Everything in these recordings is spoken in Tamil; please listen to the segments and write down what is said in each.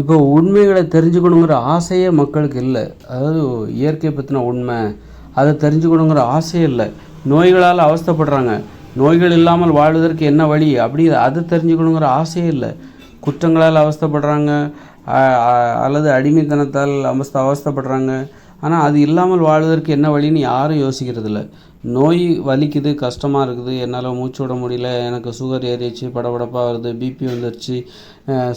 இப்போ உண்மைகளை தெரிஞ்சுக்கணுங்கிற ஆசையே மக்களுக்கு இல்லை. அதாவது இயற்கை பற்றின உண்மை அதை தெரிஞ்சுக்கணுங்கிற ஆசையே இல்லை. நோய்களால் அவஸ்தைப்படுறாங்க. நோய்கள் இல்லாமல் வாழ்வதற்கு என்ன வழி? அப்படி அது தெரிஞ்சுக்கணுங்கிற ஆசையே இல்லை. குற்றங்களால் அவஸ்தைப்படுறாங்க. அல்லது அடிமைத்தனத்தால் அவஸ்த அவஸ்தைப்படுறாங்க. ஆனால் அது இல்லாமல் வாழ்வதற்கு என்ன வழின்னு யாரும் யோசிக்கிறது இல்லை நோய் வலிக்குது கஷ்டமாக இருக்குது. என்னால் மூச்சு விட முடியல. எனக்கு சுகர் ஏறிடுச்சு படபடப்பாக வருது பிபி வந்துருச்சு.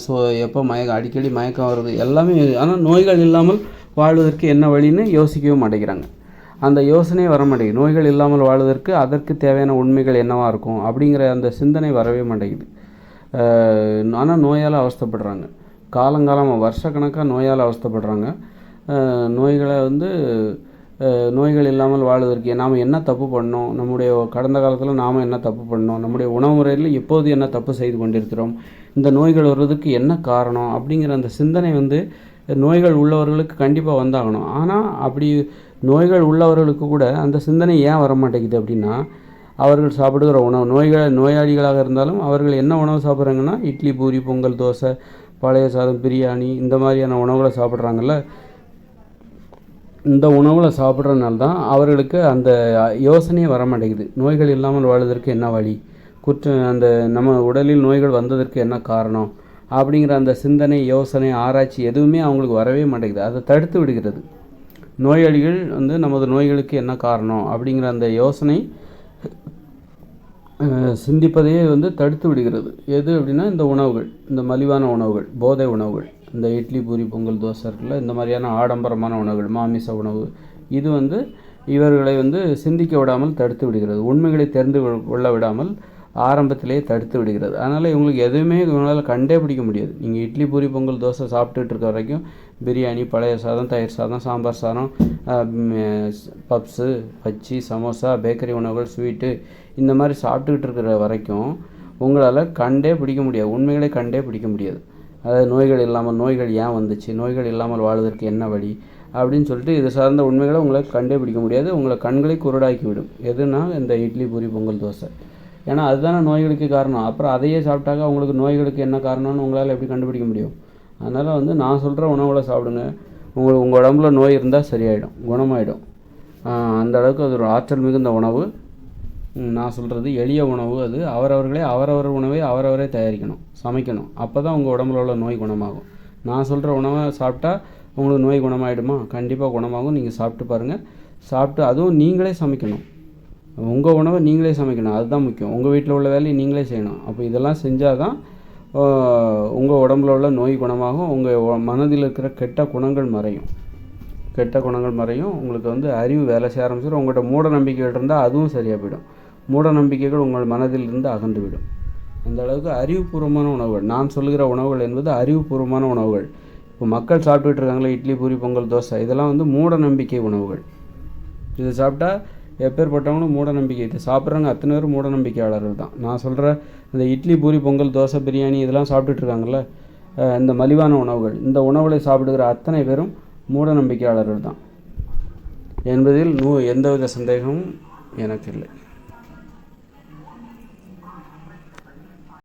ஸோ எப்போ மயக்கம் அடிக்கடி மயக்கம் வருது. எல்லாமே ஆனால் நோய்கள் இல்லாமல் வாழ்வதற்கு என்ன வழின்னு யோசிக்கவும் மாட்டேங்கிறாங்க. அந்த யோசனையே வர மாட்டேங்குது. நோய்கள் இல்லாமல் வாழ்வதற்கு அதற்கு தேவையான உண்மைகள் என்னவாக இருக்கும் அப்படிங்கிற அந்த சிந்தனை வரவே மாட்டேங்குது. ஆனால் நோயால் அவஸ்தைப்படுறாங்க. காலங்காலமாக வருஷக்கணக்காக நோயால் அவஸ்தைப்படுறாங்க. நோய்களை வந்து நோய்கள் இல்லாமல் வாழ்வதற்கு நாம் என்ன தப்பு பண்ணோம்? நம்முடைய கடந்த காலத்தில் நாம் என்ன தப்பு பண்ணோம்? நம்முடைய உணவு முறையில் எப்போது என்ன தப்பு செய்து கொண்டிருக்கிறோம்? இந்த நோய்கள் வர்றதுக்கு என்ன காரணம்? அப்படிங்கிற அந்த சிந்தனை வந்து நோய்கள் உள்ளவர்களுக்கு கண்டிப்பாக வந்தாகணும். ஆனால் அப்படி நோய்கள் உள்ளவர்களுக்கு கூட அந்த சிந்தனை ஏன் வர மாட்டேங்குது அப்படின்னா அவர்கள் சாப்பிடுகிற உணவு நோய்கள் நோயாளிகளாக இருந்தாலும் அவர்கள் என்ன உணவு சாப்பிட்றாங்கன்னா இட்லி பூரி பொங்கல் தோசை பழைய சாதம் பிரியாணி இந்த மாதிரியான உணவுகளை சாப்பிட்றாங்கல்ல. இந்த உணவில் சாப்பிட்றதுனால தான் அவர்களுக்கு அந்த யோசனையே வர மாட்டேங்குது நோய்கள் இல்லாமல் வாழ்வதற்கு என்ன வழி? குற்ற அந்த நம்ம உடலில் நோய்கள் வந்ததற்கு என்ன காரணம்? அப்படிங்கிற அந்த சிந்தனை யோசனை ஆராய்ச்சி எதுவுமே அவங்களுக்கு வரவே மாட்டேங்குது. அதை தடுத்து விடுகிறது. நோயாளிகள் வந்து நமது நோய்களுக்கு என்ன காரணம்? அப்படிங்கிற அந்த யோசனை சிந்திப்பதையே வந்து தடுத்து விடுகிறது. எது அப்படின்னா இந்த உணவுகள் இந்த மலிவான உணவுகள் போதை உணவுகள் இந்த இட்லி பூரி பொங்கல் தோசை இருக்குல்ல இந்த மாதிரியான ஆடம்பரமான உணவுகள் மாமிச உணவு இது வந்து இவர்களை வந்து சிந்திக்க விடாமல் தடுத்து விடுகிறது. உண்மைகளை தெரிந்து கொள்- கொள்ள விடாமல் ஆரம்பத்திலேயே தடுத்து விடுகிறது. அதனால் இவங்களுக்கு எதுவுமே இவங்களால் கண்டே பிடிக்க முடியாது. நீங்கள் இட்லி பூரி பொங்கல் தோசை சாப்பிட்டுட்டு இருக்க வரைக்கும் பிரியாணி பழைய சாதம் தயிர் சாதம் சாம்பார் சாதம் பப்ஸு பச்சி சமோசா பேக்கரி உணவுகள் ஸ்வீட்டு இந்த மாதிரி சாப்பிட்டுக்கிட்டு இருக்கிற வரைக்கும் உங்களால் கண்டே பிடிக்க முடியாது. உண்மைகளை கண்டே பிடிக்க முடியாது. அதாவது நோய்கள் இல்லாமல் நோய்கள் ஏன் வந்துச்சு? நோய்கள் இல்லாமல் வாழ்வதற்கு என்ன வழி? அப்படின்னு சொல்லிட்டு இது சார்ந்த உண்மைகளை உங்களால் கண்டே பிடிக்க முடியாது. உங்களை கண்களை குருடாக்கி விடும் எதுனா இந்த இட்லி பூரி பொங்கல் தோசை. ஏன்னா அதுதானே நோய்களுக்கு காரணம். அப்புறம் அதையே சாப்பிட்டாக்க உங்களுக்கு நோய்களுக்கு என்ன காரணம்னு உங்களால் எப்படி கண்டுபிடிக்க முடியும்? அதனால் வந்து நான் சொல்கிற உணவுகளை சாப்பிடுங்க. உங்களுக்கு உங்கள் உடம்புல நோய் இருந்தால் சரியாயிடும் குணமாயிடும். ஆஹ் அந்த அளவுக்கு அது ஒரு ஆற்றல் மிகுந்த உணவு. நான் சொல்கிறது எளிய உணவு அது. அவரவர்களே அவரவர் உணவை அவரவரே தயாரிக்கணும் சமைக்கணும். அப்போ தான் உங்கள் உடம்புல உள்ள நோய் குணமாகும். நான் சொல்கிற உணவை சாப்பிட்டா உங்களுக்கு நோய் குணமாயிடுமா? கண்டிப்பாக குணமாகும். நீங்கள் சாப்பிட்டு பாருங்கள் சாப்பிட்டு அதுவும் நீங்களே சமைக்கணும். உங்கள் உணவை நீங்களே சமைக்கணும். அதுதான் முக்கியம். உங்கள் வீட்டில் உள்ள வேலையை நீங்களே செய்யணும். அப்போ இதெல்லாம் செஞ்சால் தான் உங்கள் உடம்புல உள்ள நோய் குணமாகும். உங்கள் மனதில் இருக்கிற கெட்ட குணங்கள் மறையும். கெட்ட குணங்கள் மறையும். உங்களுக்கு வந்து அறிவு வேலை செய்ய ஆரம்பிச்சிடும் உங்கள்கிட்ட மூட நம்பிக்கைகள் இருந்தால் அதுவும் சரியாக போயிடும். மூட நம்பிக்கைகள் உங்கள் மனதிலிருந்து அகன்று விடும். அந்த அளவுக்கு அறிவுபூர்வமான உணவுகள். நான் சொல்லுகிற உணவுகள் என்பது அறிவுபூர்வமான உணவுகள். இப்போ மக்கள் சாப்பிட்டுட்டு இருக்காங்களே இட்லி பூரி பொங்கல் தோசை. இதெல்லாம் வந்து மூட நம்பிக்கை உணவுகள். இது சாப்பிட்டா எப்பேற்பட்டவங்களும் மூட நம்பிக்கை இது சாப்பிட்றவங்க அத்தனை பேரும் மூட நம்பிக்கையாளர்கள் தான். நான் சொல்கிற இந்த இட்லி பூரி பொங்கல் தோசை பிரியாணி இதெல்லாம் சாப்பிட்டுட்ருக்காங்கல்ல இந்த மலிவான உணவுகள். இந்த உணவுகளை சாப்பிடுகிற அத்தனை பேரும் மூட நம்பிக்கையாளர்கள் தான். என்பதில் நூ எந்தவித சந்தேகமும் எனக்கு இல்லை.